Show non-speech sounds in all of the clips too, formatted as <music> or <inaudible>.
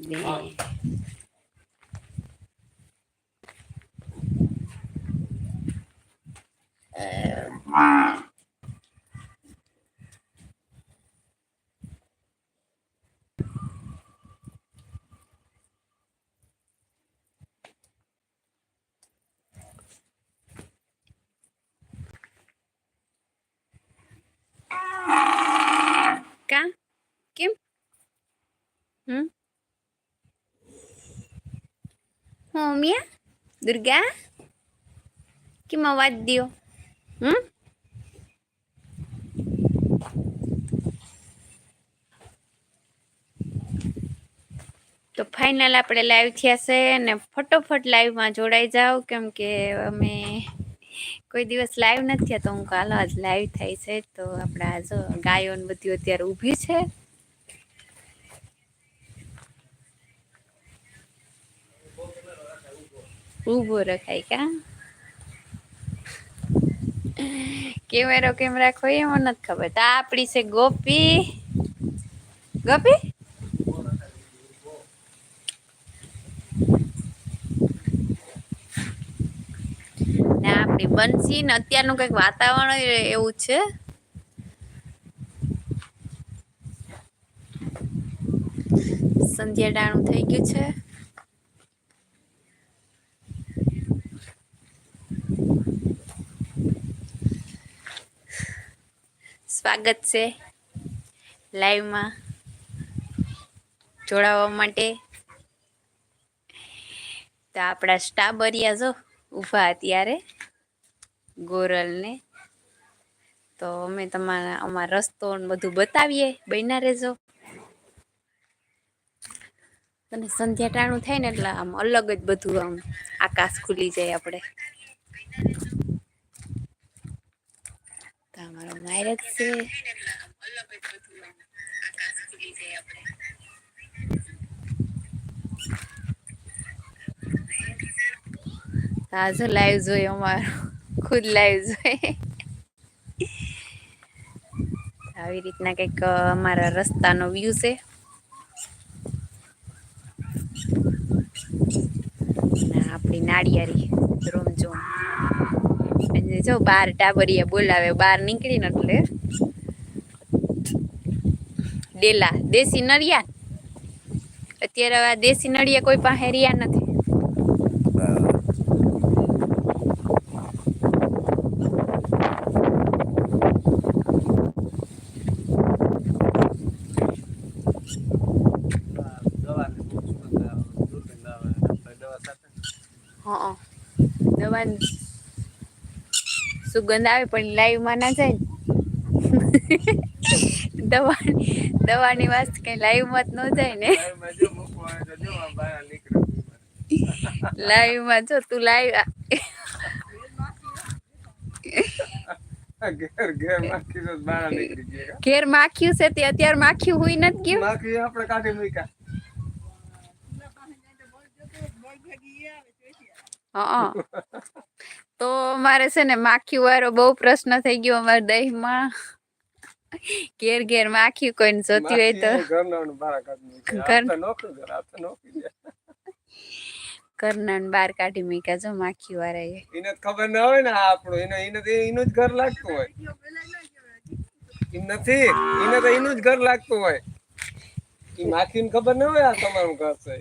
ને કા કેમ હમ કેમ અવાજ દ્યો હમ તો ફાઇનલ આપણે લાઈવ થયા છે અને ફટોફટ લાઈવમાં જોડાઈ જાઓ, કેમ કે અમે કોઈ દિવસ લાઈવ નથી થયા, તો હું કાલો આજ લાઈવ થાય છે. તો આપણા જો ગાયો બધું અત્યારે ઊભી છે. ઊભો રખાય કા? કેમેરો કેમ રાખો એ મને નથી ખબર. તો આપણી છે ગોપી. ગોપી? આપણી બંસી ને અત્યારનું કંઈક વાતાવરણ એવું છે. સંધ્યા ડાણું થઈ ગયું છે. સ્વાગત છે લાઈવમાં જોડાવા માટે. તો આપણા સ્ટાબરિયા જો ઊભા અત્યારે ગોરલને. તો અમે તમારા, અમારા રસ્તો બધું બતાવીએ. બન્યા રહેજો. અને સંધ્યા ટાણું થાય ને એટલે આમ અલગ જ બધું આમ આકાશ ખુલી જાય આપણે. અમારો માયરક છે તાજો લાઈવ જોઈએ અમારો ખુદ લાઈવ જોઈએ આવી રીતના કંઈક અમારા રસ્તાનો વ્યૂ છે આપણી નાળિયારી અને જો બાર ટાબરિયા બોલાવે બહાર નીકળીને એટલે. ડેલા દેશી નળિયા? અત્યારે આ દેશી નળિયા કોઈ પાસે રહ્યા નથી. હા. દવાની સુગંધ આવે પણ લાઈવમાં ના જાય ને. <laughs> દવા દવાની વાત કઈ લાઈવમાં જ ન જાય ને. લાઈવમાં જો તું લાઈવ ઘેર ઘેર માખી બારા નીકળી ગયા ઘેર માખ્યું છે તે અત્યારે માખ્યું હોય નથી ગયું? માખ્યું આપણે કાઢી મૂક્યા. હા. તો અમારે છે ને માખી વાળો બહુ પ્રશ્ન થઈ ગયો અમારા દહીંમાં. ઘેર ઘેર માખી કોઈને જોતી હોય તો. ઘરના બાર કાઢી મૂક્યા. જો માખી વાળા એ. એને ખબર ના હોય ને આપણું એને એને એનું જ ઘર લાગતું હોય. નથી. એને તો એનું જ ઘર લાગતું હોય. એ માખીને ખબર ના હોય આ તમારું ઘર છે.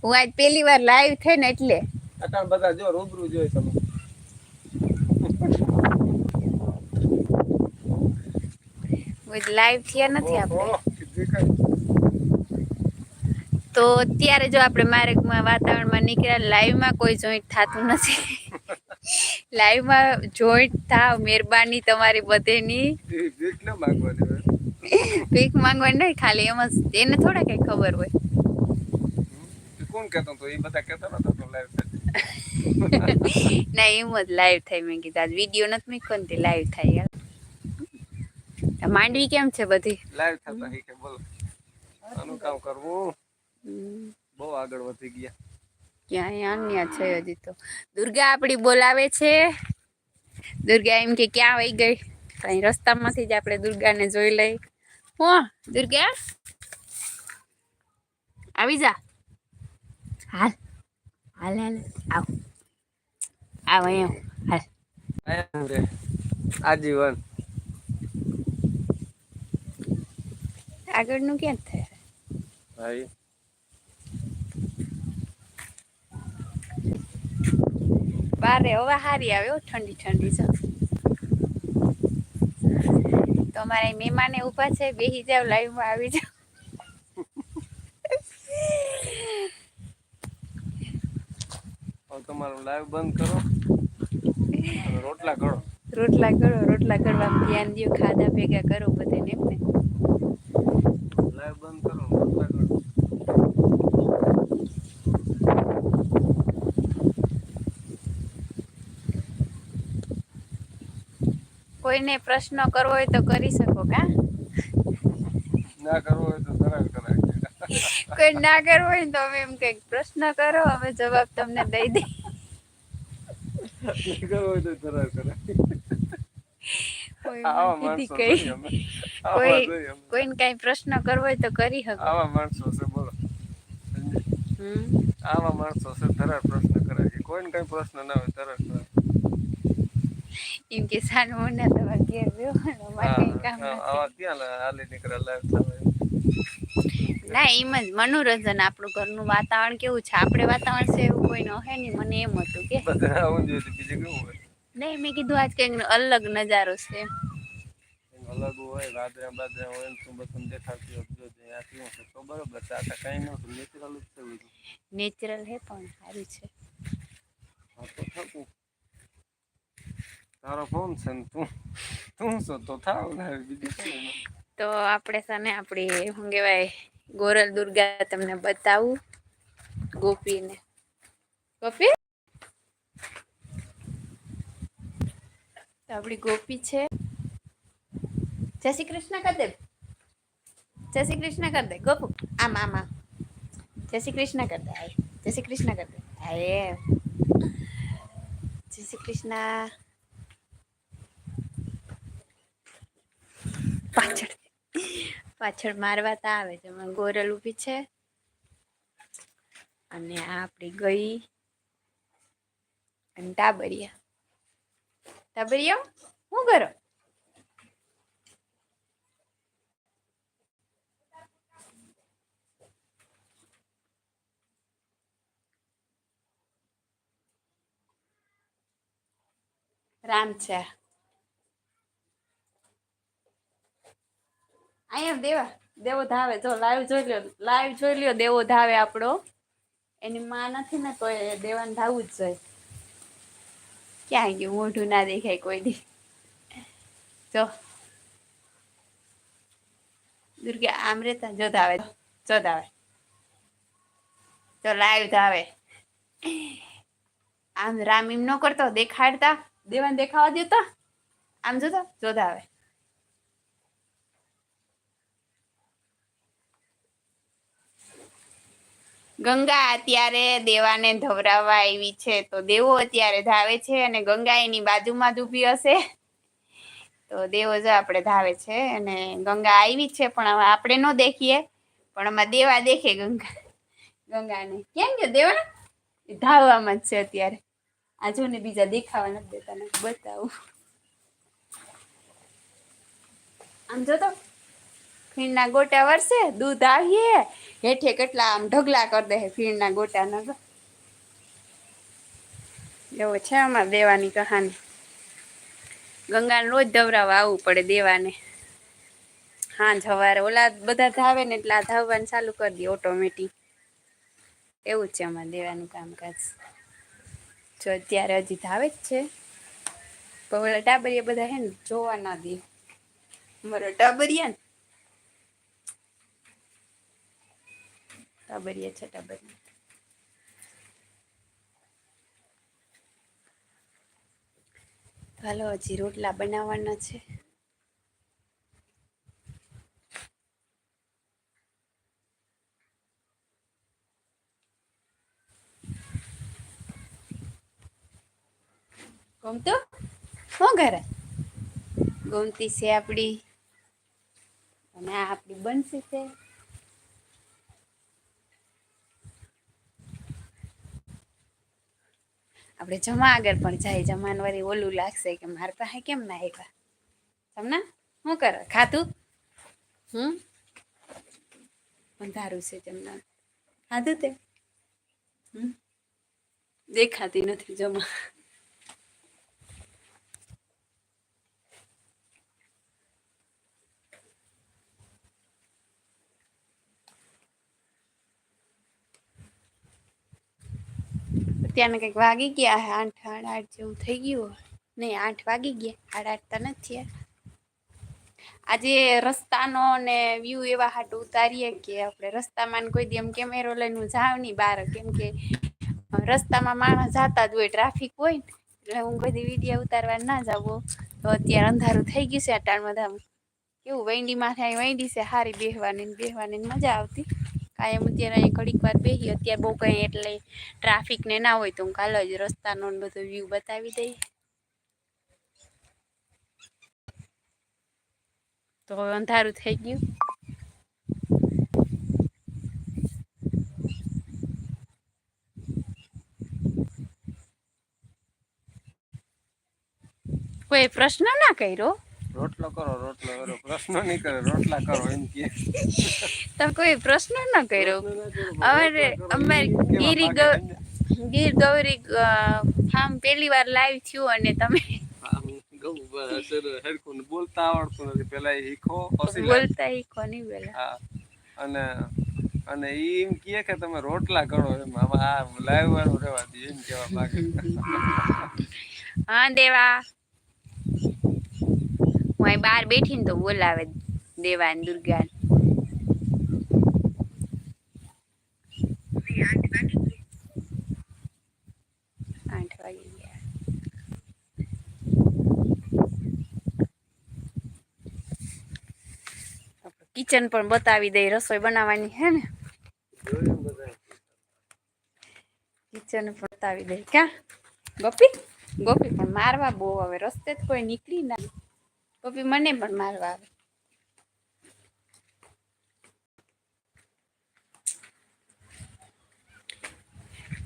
હું આજ પહેલી વાર લાઈવ થઈ ને એટલે. અત્યારે બધા જો રૂબરૂ જોઈ તમે. લાઈવ થયા નથી આપણે. તો અત્યારે જો આપણે માર્ગમાં વાતાવરણમાં નીકળ્યા લાઈવમાં કોઈ જોઈન્ટ થતું નથી. <laughs> લાઈવમાં જોઈન્ટ થાવ મહેરબાની તમારી બધેની. ભીખ માગવાની નહીં ખાલી એમાં જ એને થોડા કઈ ખબર હોય. કોણ કહેતો હતો? એ બધા કહેતા નતા તો live <laughs> ના એમ જ લાઈવ થાય મેં કીધું. આજ વીડિયો નથી મેં ને લાઈવ થાય. યાર માંડવી કેમ છે બધી? લાઈવ થતા હી કે બોલો. આનું કામ કરવું. બહુ આગળ વધી ગયા. ક્યાં અન્ય છે હજી તો. દુર્ગા આપણી બોલાવે છે. દુર્ગા એમ કે ક્યાં વહી ગઈ? કઈ રસ્તામાંથી જ આપણે દુર્ગાને જોઈ લઈ. હો દુર્ગા? આવી જા. હાલ. હાલ હાલ. આવ. આવ અહીંયા. હાલ. આજીવન. આગળનું ક્યાં થાય? ભાઈ. બારે હવા હારી આવે હો ઠંડી ઠંડી છે તો અમારા મહેમાને ઊભા છે બેસી જાવ લાઈવમાં આવી જાવ તમારું લાઈવ બંધ કરો. રોટલા કરો રોટલા કરો રોટલા કરવા ધ્યાન દો ખાધા ભેગા કરો બધાને એમ ને બંધ કરો કોઈને પ્રશ્ન કરવો હોય તો કરી શકો કા? ના કરવો હોય તો સરળ કરાય. કોઈ ના કરવો હોય તો અમે એમ કંઈક પ્રશ્ન કરો અમે જવાબ તમને દઈ દઈ કરવો હોય તો સરળ કરાય. કોઈ આવા માણસો કઈ કોઈને કઈ પ્રશ્ન કરવો હોય તો કરી શકો. આવા માણસો છે બોલો. આવા માણસો છે તરત પ્રશ્ન કરે છે. કોઈને કઈ પ્રશ્ન ના હોય તરત. એમ કે સાનું મોના તમારે ઘેર રહ્યો ને કઈ કામ નથી. આવા ક્યાં હાલી નીકળે લાઈફ ના એમ જ મનોરંજન આપણું ઘરનું વાતાવરણ કેવું છે? આપણે વાતાવરણ છે એવું કોઈ ન હે નહીં મને એમ હતું કે. બીજું કેવું નહીં મેં કીધું આજ કંઈક અલગ નજારો છે. એમ અલગ હોય વાદળા બાદળા હોય ને તું બધું દેખાતી હોય ત્યાંથી છે તો બરોબર તાતા કઈ નતું નેચરલ જ છે બધું. નેચરલ હે પણ સારું છે. હા તો થકું તારો ફોન છે ને તું તું છો તો થાવ ને બીજું તો આપણે સાને આપણી શું કહેવાય ગોરલ દુર્ગા તમને બતાવું. ગોપીને ગોપી? આપણી ગોપી છે. જય શ્રી કૃષ્ણ કર દે જય શ્રી કૃષ્ણ કર ગોપુ. આમ આમ આમ. જય શ્રી કૃષ્ણ કર દે જય શ્રી કૃષ્ણ કર દે હાય. જય શ્રી કૃષ્ણ. પાછળ. પાછળ મારવા તા આવે છે, એમાં ગોરલ ઊભી છે. અને આ આપણી ગઈ અને ટાબરિયા. ટાબરિયા શું કરો? રામ છે. અહીંયા દેવા, દેવો ધાવે. જો લાઈવ જોઈ લ્યો લાઈવ જોઈ લ્યો દેવો ધાવે આપણો. એની માં નથી ને તો એ દેવાને ધાવું જ જોઈએ. ક્યાં ગયું? મોઢું ના દેખાય કોઈ દી. જો. દુર્ગા આમ રેતા જો ધાવે જો ધાવે. જો લાઈવ ધાવે. આમ રામ એમ ન કરતો, દેખાડતા. દેવાને દેખાવા દેતા આમ જોતા જોતા આવે. ગંગા અત્યારે દેવાને ધવરાવવા આવી છે તો દેવો અત્યારે ધાવે છે અને ગંગા એની બાજુમાં જ ઊભી હશે. તો દેવો જો આપણે ધાવે છે અને ગંગા આવી છે પણ હવે આપણે ન દેખીએ, પણ આમાં દેવા દેખે ગંગા. ગંગાને. કેમ કે દેવા એ ધાવવામાં જ છે અત્યારે. આ જો ને બીજા દેખાવા નથી દેતા, ને, બતાવું. આમ જો તો, ફીણના ગોટા વરસે, દૂધ આવીએ, હેઠે કેટલા આમ ઢગલા કરી દે ફીણના ગોટાના તો એવો છે આમાં દેવાની કહાની. ગંગાને રોજ ધવરાવા આવવું પડે દેવાને. હા સવારે ઓલા બધા ધાવે ને એટલે આ ધાવવાનું ચાલુ કરી દે ઓટોમેટિક એવું જ છે અમારે દેવાનું કામકાજ. જો અત્યારે હજી ધાવે જ છે. પણ ઓલા ટાબરિયા બધા હે ને જોવા ના દે. અમારા ટાબરિયા ને. ટાબરિયા છે ટાબરિયા. હાલો, હજી રોટલા બનાવવાના છે. ગમતું? શું કરે ગમતી છે આપણી અને આ આપણી બનશી છે. આપણે જમા આગળ પણ જાય જમાન વળી ઓલું લાગશે કે મારા પાસે કેમ ના આવ્યા? તમને શું કરે? ખાધું? હમ? અંધારું છે જમના ખાધું તે? દેખાતી નથી જમા અત્યારને કંઈક વાગી ગયા, હે આઠ, સાડા આઠ જેવું થઈ ગયું નહીં, આઠ વાગી ગયા, સાડા આઠ તો નથી આજે રસ્તાનો ને વ્યૂ એવા હાટ ઉતારીએ કે આપણે રસ્તામાં કોઈ દી કેમેરો લઈને જાવ નહીં બહાર. કેમ કે રસ્તામાં માણસ જાતા જ હોય ટ્રાફિક હોય ને, એટલે હું કોઈ દી વીડિયો ઉતારવા ના જાવ તો અત્યારે અંધારું થઈ ગયું છે અટાણમાં આમ કેવું વૈંડી માથે વૈંડી છે, હારી બેહવાની બેહવાની મજા આવતી. કાયમ અત્યારે અહીં ઘડીક વાર બેહી, અત્યારે બહુ કંઈ એટલે ટ્રાફિક ને ના હોય તો હું કાલે જ રસ્તાનો બધો વ્યૂ બતાવી દઈ. તો હવે અંધારું થઈ ગયું. કોઈ પ્રશ્ન ના કર્યો? રોટલો કરો રોટલો કરો પ્રશ્ન નહીં કરે રોટલા કરો એમ કે. તમે કોઈ પ્રશ્ન ના કર્યો? હવે અમે ગીરી ગીર ગૌરી ફાર્મ પહેલી વાર લાઈવ થયું અને તમે બોલતા આવડતું નથી. પેલા શીખો બોલતા શીખો નહીં પેલા. અને અને એમ કહે કે તમે રોટલા કરો એમ. આમાં આ લાઈવ વાળું રહેવા દે એમ કેવા માંગે. હા દેવા. હું અહીં બહાર બેઠી ને તો બોલાવે દેવા ને દુર્ગા. આઠ વાગી કિચન પણ બતાવી દઈ રસોઈ બનાવવાની હે ને? કિચન બતાવી દઈ ક્યાં? ગોપી? ગોપી પણ મારવા બહુ હવે રસ્તે જ કોઈ નીકળી ના. ગોપી મને પણ મારવા આવે.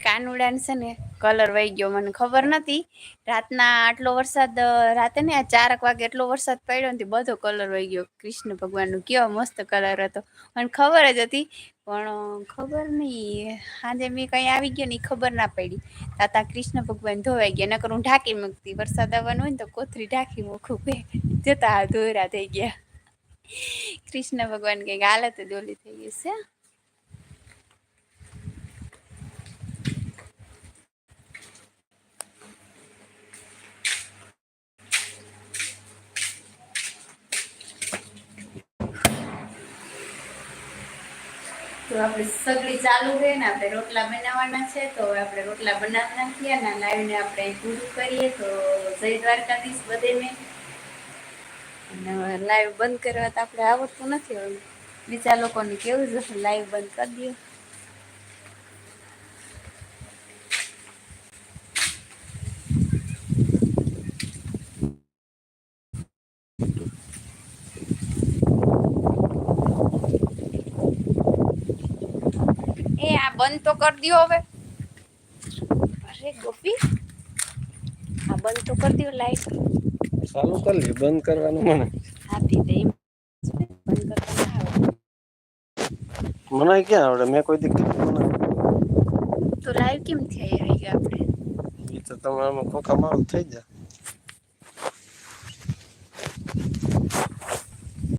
કાનુડાને છે ને કલર વહી ગયો મને ખબર નથી. રાતના આટલો વરસાદ રાતે ને ચારક વાગે એટલો વરસાદ પડ્યો નથી બધો કલર વહી ગયો. કૃષ્ણ ભગવાનનો કેવો મસ્ત કલર હતો. મને ખબર જ હતી પણ ખબર નહીં આજે મેં કઈ આવી ગયો ને ખબર ના પડી. તાતા કૃષ્ણ ભગવાન ધોવાઈ ગયા, નકર હું ઢાંકી મૂકતી. વરસાદ આવવાનો હોય ને તો કોથરી ઢાંકી મૂકું બે. જતા ધોરા થઈ ગયા. કૃષ્ણ ભગવાન કંઈક હાલત ઓલી થઈ ગઈ છે. તો આપણે સગડી ચાલુ છે ને, આપણે રોટલા બનાવવાના છે, તો આપણે રોટલા બનાવી નાખીએ ને લાવીને આપણે પૂરું કરીએ. તો જય દ્વારકાધીશ બધેને. અને લાઈવ બંધ કરવા તો આપણે આવડતું નથી, હવે બીજા લોકોને કેવું જ લાઈવ બંધ કરી દો એ આ બંધ તો કરી દો હવે. અરે ગોપી આ બંધ તો કરી દો લાઈટ. ચાલુ કરી લે બંધ કરવાનું મને. આપી દે બંધ કરવા ના મને ક્યાં આવડે? મેં કોઈ દી કીધું. તો લાઈવ કેમ થઈ આવી ગયા આપણે? એ તો તમે આમાં મારું થઈ જાય.